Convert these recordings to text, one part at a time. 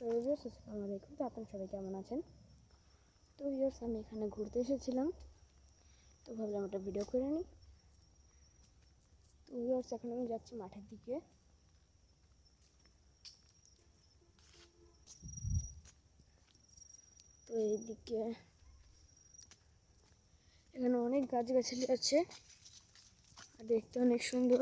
তো ভিউয়ার্স আসসালামু আলাইকুম তো আপনারা সবাই কেমন আছেন? তো ভিউয়ার্স আমি এখানে ঘুরতে এসেছিলাম। তো ভাবলাম একটা ভিডিও করে নিই। তো ভিউয়ার্স এখন আমি যাচ্ছি মাঠের দিকে। তো এইদিকে এখানে অনেক গাছগাছালি আছে। আর দেখতে অনেক সুন্দর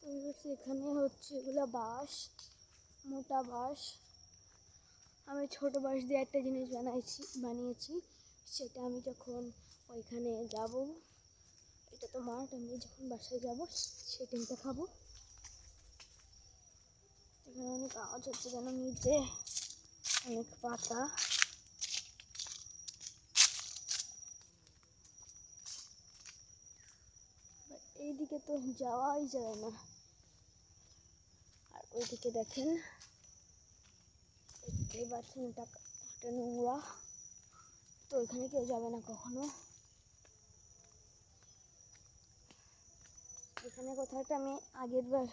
তো ভিউয়ার্স এখানে হচ্ছে এগুলো বাঁশ, মোটা বাঁশ। আমি ছোট বাঁশ দিয়ে একটা জিনিস বানাইছি, বানিয়েছি। সেটা আমি যখন ওইখানে যাব, এটা তো মাঠ, আমি যখন বাসায় যাব সেখানে খাব এখানে অনেক আওয়াজ হচ্ছে যেন নিচে, অনেক পাতা। এইদিকে তো যাওয়াই যায় না। ওইদিকে দেখেন। পাচ্ছেন এটা একটা নোংরা। তো এখানে কেউ যাবে না কখনো। এখানে কোথাও একটা আমি আগের বার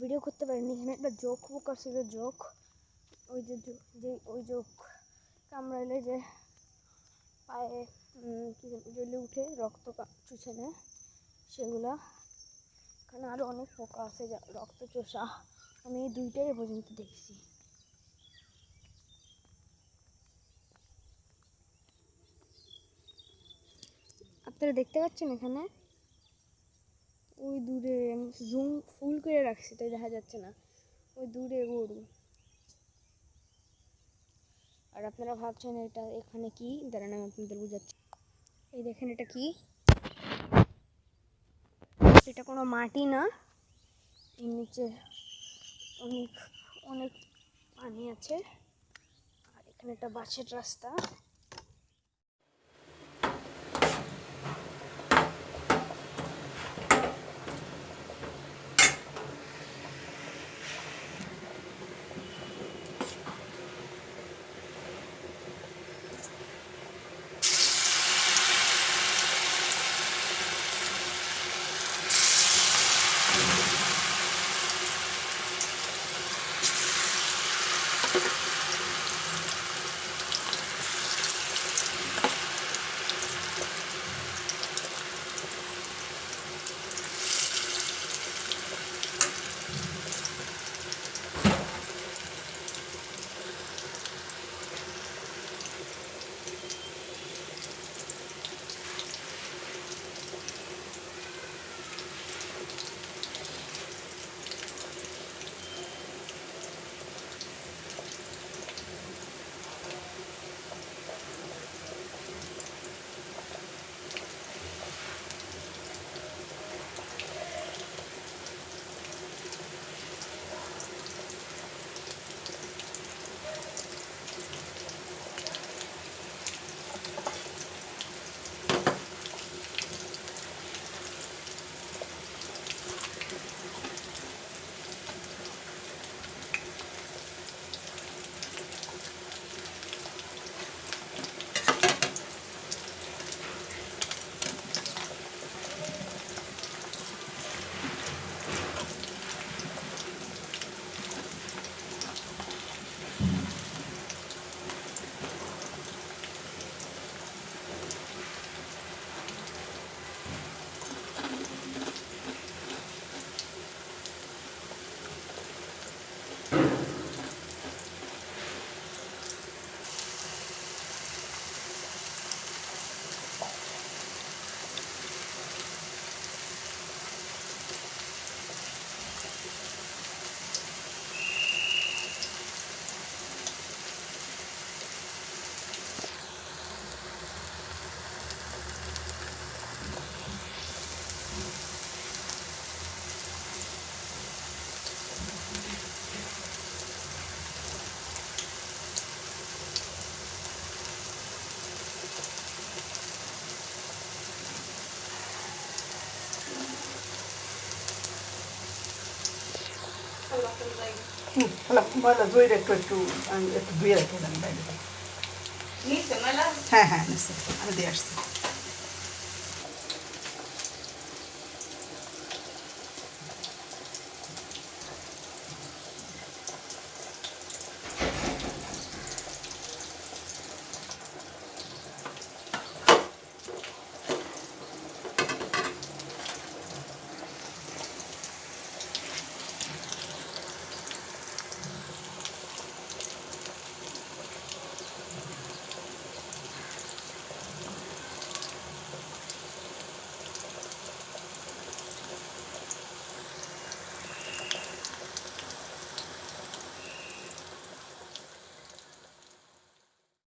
ভিডিও করতে পারিনি। এখানে একটা জোক পোকা ছিল জোক ওই যে যে ওই জোক কামড়াইলে যে পায়ে জ্বলে উঠে রক্ত চুষে নেয়, সেগুলা। এখানে আরও অনেক পোকা আছে রক্ত চোষা। আমি এই দুইটাই এ পর্যন্ত দেখছি। আপনারা দেখতে পাচ্ছেন এখানে? ওই দূরে জুম ফুল করে রাখছি, তাই দেখা যাচ্ছে না। ওই দূরে গরু। আর আপনারা ভাবছেন এটা এখানে কি? দাঁড়ান, আমি আপনাদের বুঝাচ্ছি। এই দেখেন এটা কি? এটা কোনো মাটি না। এর নিচে অনেক অনেক পানি আছে। আর এখানে একটা বাঁশের রাস্তা। হ্যাঁ ময়লা ধুয়ে একটু একটু একটু ধুয়ে রেখে দেন বাইরে হ্যাঁ হ্যাঁ আমি দিয়ে আসছি।